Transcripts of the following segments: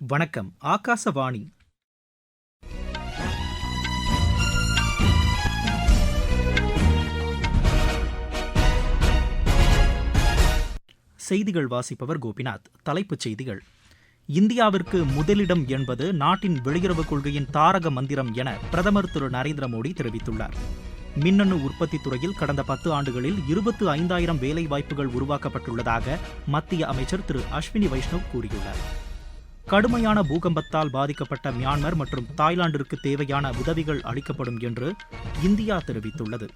வணக்கம் ஆகாசவாணி. செய்திகள் வாசிப்பவர் கோபிநாத். தலைப்புச் செய்திகள். இந்தியாவிற்கு முதலிடம் என்பது நாட்டின் வெளியுறவுக் கொள்கையின் தாரக மந்திரம் என பிரதமர் திரு நரேந்திர மோடி தெரிவித்துள்ளார். மின்னணு உற்பத்தி துறையில் கடந்த பத்து ஆண்டுகளில் இருபத்து ஐந்தாயிரம் வேலை வாய்ப்புகள் உருவாக்கப்பட்டுள்ளதாக மத்திய அமைச்சர் திரு அஸ்வினி வைஷ்ணவ் கூறியுள்ளார். கடுமையான பூகம்பத்தால் பாதிக்கப்பட்ட மியான்மர் மற்றும் தாய்லாந்திற்கு தேவையான உதவிகள் அளிக்கப்படும் என்று இந்தியா தெரிவித்துள்ளது.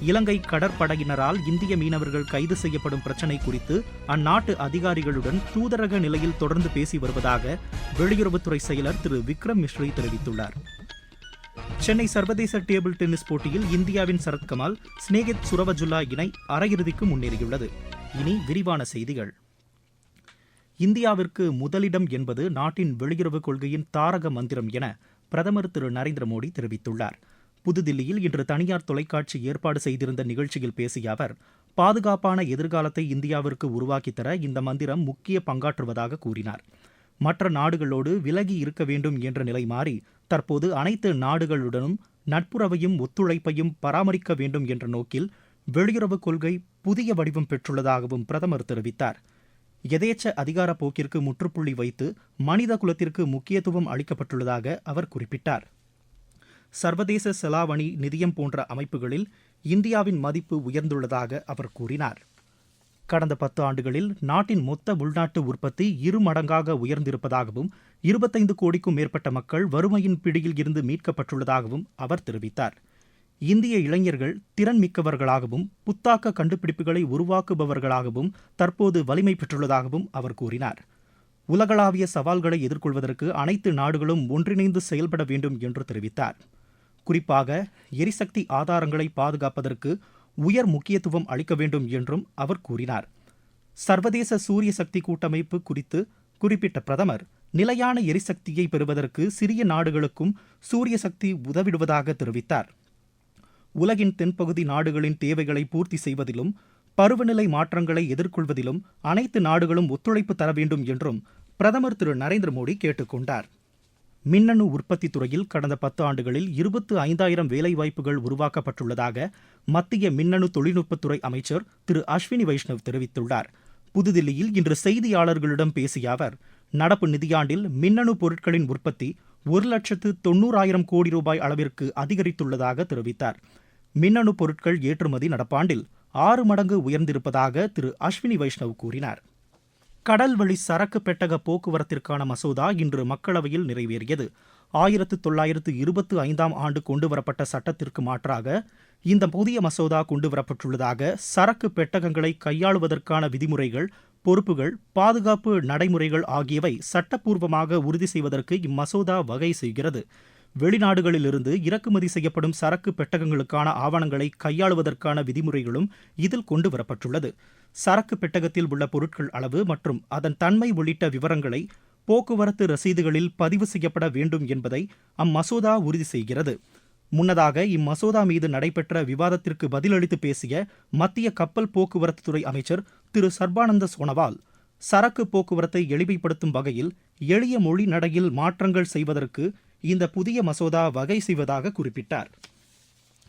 இலங்கை கடற்படையினரால் இந்திய மீனவர்கள் கைது செய்யப்படும் பிரச்சினை குறித்து அந்நாட்டு அதிகாரிகளுடன் தூதரக நிலையில் தொடர்ந்து பேசி வருவதாக வெளியுறவுத்துறை செயலர் திரு விக்ரம் மிஸ்ரி தெரிவித்துள்ளார். சென்னை சர்வதேச டேபிள் டென்னிஸ் போட்டியில் இந்தியாவின் சரத்கமால் ஸ்னேகித் சுரவஜுல்லா இணை அரையிறுதிக்கு முன்னேறியுள்ளது. இனி விரிவான செய்திகள். இந்தியாவிற்கு முதலிடம் என்பது நாட்டின் வெளியுறவுக் கொள்கையின் தாரக மந்திரம் என பிரதமர் திரு நரேந்திர மோடி தெரிவித்துள்ளார். புதுதில்லியில் இன்று தனியார் தொலைக்காட்சி ஏற்பாடு செய்திருந்த நிகழ்ச்சியில் பேசிய அவர் பாதுகாப்பான எதிர்காலத்தை இந்தியாவிற்கு உருவாக்கித்தர இந்த மந்திரம் முக்கிய பங்காற்றுவதாக கூறினார். மற்ற நாடுகளோடு விலகி இருக்க வேண்டும் என்ற நிலை மாறி தற்போது அனைத்து நாடுகளுடனும் நட்புறவையும் ஒத்துழைப்பையும் பராமரிக்க வேண்டும் என்ற நோக்கில் வெளியுறவுக் கொள்கை புதிய வடிவம் பெற்றுள்ளதாகவும் பிரதமர் தெரிவித்தார். எதேச்ச அதிகார போக்கிற்கு முற்றுப்புள்ளி வைத்து மனித குலத்திற்கு முக்கியத்துவம் அளிக்கப்பட்டுள்ளதாக அவர் குறிப்பிட்டார். சர்வதேச செலாவணி நிதியம் போன்ற அமைப்புகளில் இந்தியாவின் மதிப்பு உயர்ந்துள்ளதாக அவர் கூறினார். கடந்த பத்து ஆண்டுகளில் நாட்டின் மொத்த உள்நாட்டு உற்பத்தி இரு மடங்காக உயர்ந்திருப்பதாகவும் இருபத்தைந்து கோடிக்கும் மேற்பட்ட மக்கள் வறுமையின் பிடியில் இருந்து மீட்கப்பட்டுள்ளதாகவும் அவர் தெரிவித்தார். இந்திய இளைஞர்கள் திறன் மிக்கவர்களாகவும் புத்தாக்க கண்டுபிடிப்புகளை உருவாக்குபவர்களாகவும் தற்போது வலிமை பெற்றுள்ளதாகவும் அவர் கூறினார். உலகளாவிய சவால்களை எதிர்கொள்வதற்கு அனைத்து நாடுகளும் ஒன்றிணைந்து செயல்பட வேண்டும் என்று தெரிவித்தார். குறிப்பாக எரிசக்தி ஆதாரங்களை பாதுகாப்பதற்கு உயர் முக்கியத்துவம் அளிக்க வேண்டும் என்றும் அவர் கூறினார். சர்வதேச சூரிய சக்தி கூட்டமைப்பு குறித்து குறிப்பிட்ட பிரதமர் நிலையான எரிசக்தியை பெறுவதற்கு சிறிய நாடுகளுக்கும் சூரிய சக்தி உதவிடுவதாக தெரிவித்தார். உலகின் தென்பகுதி நாடுகளின் தேவைகளை பூர்த்தி செய்வதிலும் பருவநிலை மாற்றங்களை எதிர்கொள்வதிலும் அனைத்து நாடுகளும் ஒத்துழைப்பு தர வேண்டும் என்றும் பிரதமர் திரு நரேந்திர மோடி கேட்டுக்கொண்டார் மின்னணு உற்பத்தி துறையில் கடந்த பத்து ஆண்டுகளில் இருபத்து ஐந்தாயிரம் வேலைவாய்ப்புகள் உருவாக்கப்பட்டுள்ளதாக மத்திய மின்னணு தொழில்நுட்பத்துறை அமைச்சர் திரு அஸ்வினி வைஷ்ணவ் தெரிவித்துள்ளார். புதுதில்லியில் இன்று செய்தியாளர்களிடம் பேசிய அவர் நடப்பு நிதியாண்டில் மின்னணு பொருட்களின் உற்பத்தி ஒரு லட்சத்து தொன்னூறாயிரம் கோடி ரூபாய் அளவிற்கு அதிகரித்துள்ளதாக தெரிவித்தார். மின்னணு பொருட்கள் ஏற்றுமதி நடப்பாண்டில் ஆறு மடங்கு உயர்ந்திருப்பதாக திரு அஸ்வினி வைஷ்ணவ் கூறினார். கடல் வழி சரக்கு பெட்டக போக்குவரத்திற்கான மசோதா இன்று மக்களவையில் நிறைவேறியது. ஆயிரத்து தொள்ளாயிரத்து இருபத்து ஐந்தாம் ஆண்டு கொண்டுவரப்பட்ட சட்டத்திற்கு மாற்றாக இந்த புதிய மசோதா கொண்டுவரப்பட்டுள்ளதாக சரக்கு பெட்டகங்களை கையாளுவதற்கான விதிமுறைகள் பொறுப்புகள் பாதுகாப்பு நடைமுறைகள் ஆகியவை சட்டப்பூர்வமாக உறுதி செய்வதற்கு இம்மசோதா வகை செய்கிறது. வெளிநாடுகளிலிருந்து இறக்குமதி செய்யப்படும் சரக்கு பெட்டகங்களுக்கான ஆவணங்களை கையாளுவதற்கான விதிமுறைகளும் இதில் கொண்டுவரப்பட்டுள்ளது சரக்கு பெட்டகத்தில் உள்ள பொருட்கள் அளவு மற்றும் அதன் தன்மை உள்ளிட்ட விவரங்களை போக்குவரத்து ரசீதுகளில் பதிவு செய்யப்பட வேண்டும் என்பதை அம்மசோதா உறுதி செய்கிறது. முன்னதாக இம்மசோதா மீது நடைபெற்ற விவாதத்திற்கு பதிலளித்து பேசிய மத்திய கப்பல் போக்குவரத்து துறை அமைச்சர் திரு சர்பானந்த சோனோவால் சரக்கு போக்குவரத்தை எளிமைப்படுத்தும் வகையில் எளிய மொழி நடையில் மாற்றங்கள் செய்வதற்கு இந்த புதிய மசோதா வகை செய்வதாக குறிப்பிட்டார்.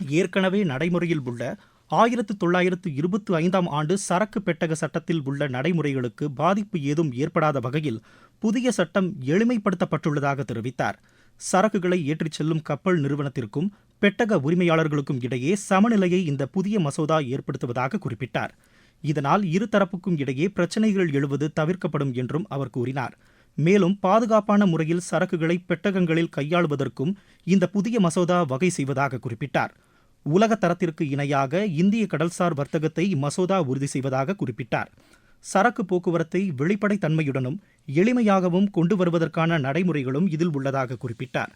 ஏற்கனவே நடைமுறையில் உள்ள ஆயிரத்து தொள்ளாயிரத்து இருபத்தி ஐந்தாம் ஆண்டு சரக்கு பெட்டக சட்டத்தில் உள்ள நடைமுறைகளுக்கு பாதிப்பு ஏதும் ஏற்படாத வகையில் புதிய சட்டம் எளிமைப்படுத்தப்பட்டுள்ளதாக தெரிவித்தார். சரக்குகளை ஏற்றிச் செல்லும் கப்பல் நிறுவனத்திற்கும் பெட்டக உரிமையாளர்களுக்கும் இடையே சமநிலையை இந்த புதிய மசோதா ஏற்படுத்துவதாக குறிப்பிட்டார். இதனால் இருதரப்புக்கும் இடையே பிரச்சினைகள் எழுவது தவிர்க்கப்படும் என்றும் அவர் கூறினார். மேலும் பாதுகாப்பான முறையில் சரக்குகளை பெட்டகங்களில் கையாளுவதற்கும் இந்த புதிய மசோதா வகை செய்வதாக குறிப்பிட்டார். உலக தரத்திற்கு இணையாக இந்திய கடல்சார் வர்த்தகத்தை இம்மசோதா உறுதி செய்வதாக குறிப்பிட்டார். சரக்கு போக்குவரத்தை வெளிப்படைத்தன்மையுடனும் எளிமையாகவும் கொண்டு வருவதற்கான நடைமுறைகளும் இதில் உள்ளதாக குறிப்பிட்டார்.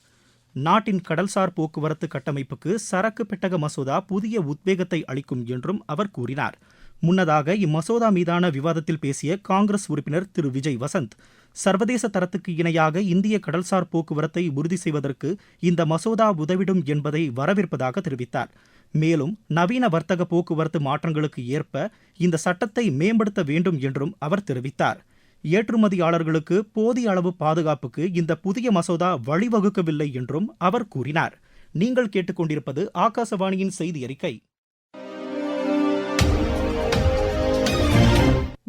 நாட்டின் கடல்சார் போக்குவரத்து கட்டமைப்புக்கு சரக்கு பெட்டக மசோதா புதிய உத்வேகத்தை அளிக்கும் என்றும் அவர் கூறினார். முன்னதாக இம்மசோதா மீதான விவாதத்தில் பேசிய காங்கிரஸ் உறுப்பினர் திரு. விஜய் வசந்த் சர்வதேச தரத்துக்கு இணையாக இந்திய கடல்சார் போக்குவரத்தை உறுதி செய்வதற்கு இந்த மசோதா உதவிடும் என்பதை வரவேற்பதாக தெரிவித்தார். மேலும் நவீன வர்த்தக போக்குவரத்து மாற்றங்களுக்கு ஏற்ப இந்த சட்டத்தை மேம்படுத்த வேண்டும் என்றும் அவர் தெரிவித்தார். ஏற்றுமதியாளர்களுக்கு போதிய அளவு பாதுகாப்புக்கு இந்த புதிய மசோதா வழிவகுக்கவில்லை என்றும் அவர் கூறினார். நீங்கள் கேட்டுக்கொண்டிருப்பது ஆகாசவாணியின் செய்தி அறிக்கை.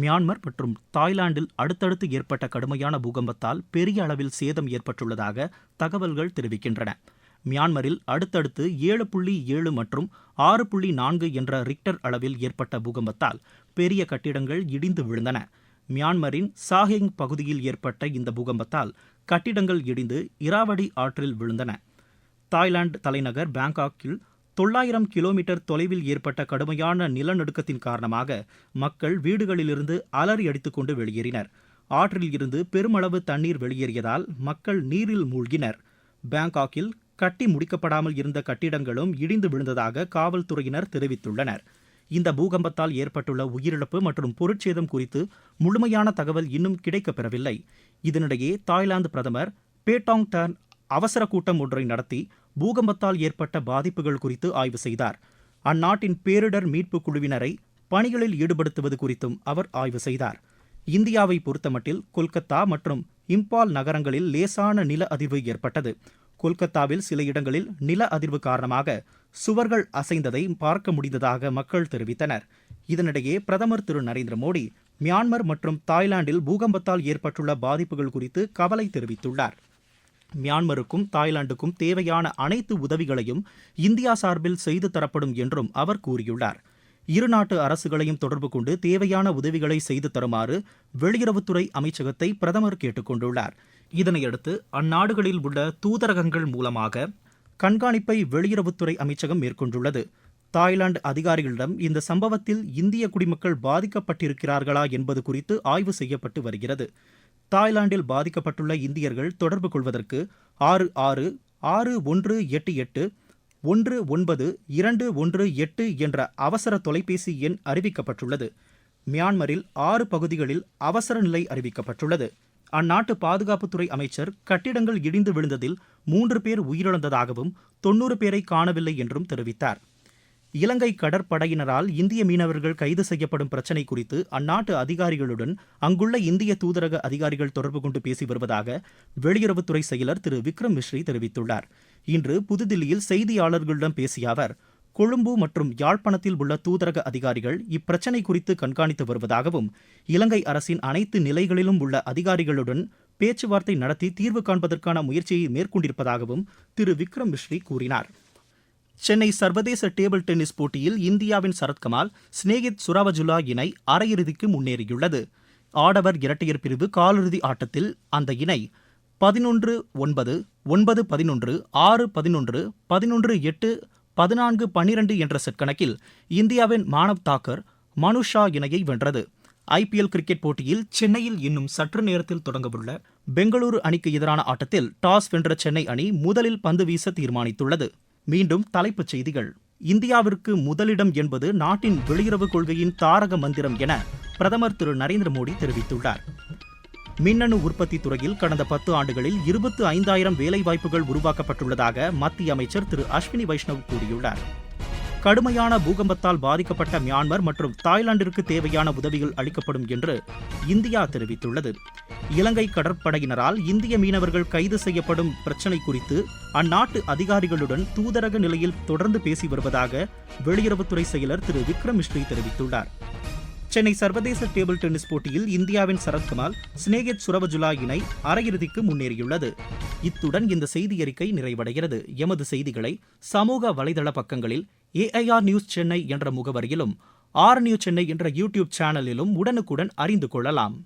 மியான்மர் மற்றும் தாய்லாந்தில் அடுத்தடுத்து ஏற்பட்ட கடுமையான பூகம்பத்தால் பெரிய அளவில் சேதம் ஏற்பட்டுள்ளதாக தகவல்கள் தெரிவிக்கின்றன. மியான்மரில் அடுத்தடுத்து ஏழு புள்ளி ஏழு மற்றும் ஆறு புள்ளி நான்கு என்ற ரிக்டர் அளவில் ஏற்பட்ட பூகம்பத்தால் பெரிய கட்டிடங்கள் இடிந்து விழுந்தன. மியான்மரின் சாஹிங் பகுதியில் ஏற்பட்ட இந்த பூகம்பத்தால் கட்டிடங்கள் இடிந்து இராவடி ஆற்றில் விழுந்தன. தாய்லாந்து தலைநகர் பாங்காக்கில் தொள்ளாயிரம் கிலோமீட்டர் தொலைவில் ஏற்பட்ட கடுமையான நிலநடுக்கத்தின் காரணமாக மக்கள் வீடுகளிலிருந்து அலறி அடித்துக்கொண்டு வெளியேறினர். ஆற்றில் இருந்து பெருமளவு தண்ணீர் வெளியேறியதால் மக்கள் நீரில் மூழ்கினர். பாங்காக்கில் கட்டி முடிக்கப்படாமல் இருந்த கட்டிடங்களும் இடிந்து விழுந்ததாக காவல்துறையினர் தெரிவித்துள்ளனர். இந்த பூகம்பத்தால் ஏற்பட்டுள்ள உயிரிழப்பு மற்றும் பொருட்சேதம் குறித்து முழுமையான தகவல் இன்னும் கிடைக்கப்பெறவில்லை. இதனிடையே தாய்லாந்து பிரதமர் பேட்டாங் டர்ன் அவசர கூட்டம் ஒன்றை நடத்தி பூகம்பத்தால் ஏற்பட்ட பாதிப்புகள் குறித்து ஆய்வு செய்தார். அந்நாட்டின் பேரிடர் மீட்புக் குழுவினரை பணிகளில் ஈடுபடுத்துவது குறித்தும் அவர் ஆய்வு செய்தார். இந்தியாவை பொறுத்தமட்டில் கொல்கத்தா மற்றும் இம்பால் நகரங்களில் லேசான நில அதிர்வு ஏற்பட்டது. கொல்கத்தாவில் சில இடங்களில் நில அதிர்வு காரணமாக சுவர்கள் அசைந்ததை பார்க்க முடிந்ததாக மக்கள் தெரிவித்தனர். இதனிடையே பிரதமர் திரு நரேந்திர மோடி மியான்மர் மற்றும் தாய்லாந்தில் பூகம்பத்தால் ஏற்பட்டுள்ள பாதிப்புகள் குறித்து கவலை தெரிவித்துள்ளார். மியான்மருக்கும் தாய்லாந்துக்கும் தேவையான அனைத்து உதவிகளையும் இந்தியா சார்பில் செய்து தரப்படும் என்றும் அவர் கூறியுள்ளார். இரு நாட்டு அரசுகளையும் தொடர்பு கொண்டு தேவையான உதவிகளை செய்து தருமாறு வெளியுறவுத்துறை அமைச்சகத்தை பிரதமர் கேட்டுக்கொண்டுள்ளார். இதனையடுத்து அந்நாடுகளில் உள்ள தூதரகங்கள் மூலமாக கண்காணிப்பை வெளியுறவுத்துறை அமைச்சகம் மேற்கொண்டுள்ளது. தாய்லாந்து அதிகாரிகளிடம் இந்த சம்பவத்தில் இந்திய குடிமக்கள் பாதிக்கப்பட்டிருக்கிறார்களா என்பது குறித்து ஆய்வு செய்யப்பட்டு வருகிறது. தாய்லாந்தில் பாதிக்கப்பட்டுள்ள இந்தியர்கள் தொடர்பு கொள்வதற்கு ஆறு ஆறு ஆறு ஒன்று எட்டு எட்டு ஒன்று ஒன்பது இரண்டு ஒன்று எட்டு என்ற அவசர தொலைபேசி எண் அறிவிக்கப்பட்டுள்ளது. மியான்மரில் ஆறு பகுதிகளில் அவசர நிலை அறிவிக்கப்பட்டுள்ளது. அந்நாட்டு பாதுகாப்புத்துறை அமைச்சர் கட்டிடங்கள் இடிந்து விழுந்ததில் மூன்று பேர் உயிரிழந்ததாகவும் தொன்னூறு பேரை காணவில்லை என்றும் தெரிவித்தார். இலங்கை கடற்படையினரால் இந்திய மீனவர்கள் கைது செய்யப்படும் பிரச்சினை குறித்து அந்நாட்டு அதிகாரிகளுடன் அங்குள்ள இந்திய தூதரக அதிகாரிகள் தொடர்பு கொண்டு பேசி வருவதாக வெளியுறவுத்துறை செயலர் திரு விக்ரம் மிஸ்ரி தெரிவித்துள்ளார். இன்று புதுதில்லியில் செய்தியாளர்களிடம் பேசிய அவர் கொழும்பு மற்றும் யாழ்ப்பாணத்தில் உள்ள தூதரக அதிகாரிகள் இப்பிரச்சினை குறித்து கண்காணித்து வருவதாகவும் இலங்கை அரசின் அனைத்து நிலைகளிலும் உள்ள அதிகாரிகளுடன் பேச்சுவார்த்தை நடத்தி தீர்வு காண்பதற்கான முயற்சியை மேற்கொண்டிருப்பதாகவும் திரு விக்ரம் மிஸ்ரி கூறினார். சென்னை சர்வதேச டேபிள் டென்னிஸ் போட்டியில் இந்தியாவின் சரத்கமால் ஸ்னேகித் சுராவஜுலா இணை அரையிறுதிக்கு முன்னேறியுள்ளது. ஆடவர் இரட்டையர் பிரிவு காலிறுதி ஆட்டத்தில் அந்த இணை பதினொன்று ஒன்பது ஒன்பது பதினொன்று ஆறு பதினொன்று பதினொன்று எட்டு பதினான்கு பன்னிரண்டு என்ற செட் கணக்கில் இந்தியாவின் மானவ் தாக்கர் மனுஷா இணையை வென்றது. ஐபிஎல் கிரிக்கெட் போட்டியில் சென்னையில் இன்னும் சற்று நேரத்தில் தொடங்கவுள்ள பெங்களூரு அணிக்கு எதிரான ஆட்டத்தில் டாஸ் வென்ற சென்னை அணி முதலில் பந்து வீச தீர்மானித்துள்ளது. மீண்டும் தலைப்புச் செய்திகள். இந்தியாவிற்கு முதலிடம் என்பது நாட்டின் வெளியுறவு கொள்கையின் தாரக மந்திரம் என பிரதமர் திரு நரேந்திர மோடி தெரிவித்துள்ளார். மின்னணு உற்பத்தி துறையில் கடந்த பத்து ஆண்டுகளில் இருபத்து ஐந்தாயிரம் வேலைவாய்ப்புகள் உருவாக்கப்பட்டுள்ளதாக மத்திய அமைச்சர் திரு அஸ்வினி வைஷ்ணவ் கூறியுள்ளார். கடுமையான பூகம்பத்தால் பாதிக்கப்பட்ட மியான்மர் மற்றும் தாய்லாந்திற்கு தேவையான உதவிகள் அளிக்கப்படும் என்று இந்தியா தெரிவித்துள்ளது. இலங்கை கடற்படையினரால் இந்திய மீனவர்கள் கைது செய்யப்படும் பிரச்சினை குறித்து அந்நாட்டு அதிகாரிகளுடன் தூதரக நிலையில் தொடர்ந்து பேசி வருவதாக வெளியுறவுத்துறை செயலர் திரு விக்ரம் மிஸ்ரி தெரிவித்துள்ளார். சென்னை சர்வதேச டேபிள் டென்னிஸ் போட்டியில் இந்தியாவின் சரத்கமால் சினேகித் சுரவஜுலா இணை அரையிறுதிக்கு முன்னேறியுள்ளது. இத்துடன் இந்த செய்தி அறிக்கை நிறைவடைகிறது. எமது செய்திகளை சமூக வலைதள பக்கங்களில் ஏஐஆர் நியூஸ் சென்னை என்ற முகவரியிலும் ஆர் நியூஸ் சென்னை என்ற யூடியூப் சேனலிலும் உடனுக்குடன் அறிந்து கொள்ளலாம்.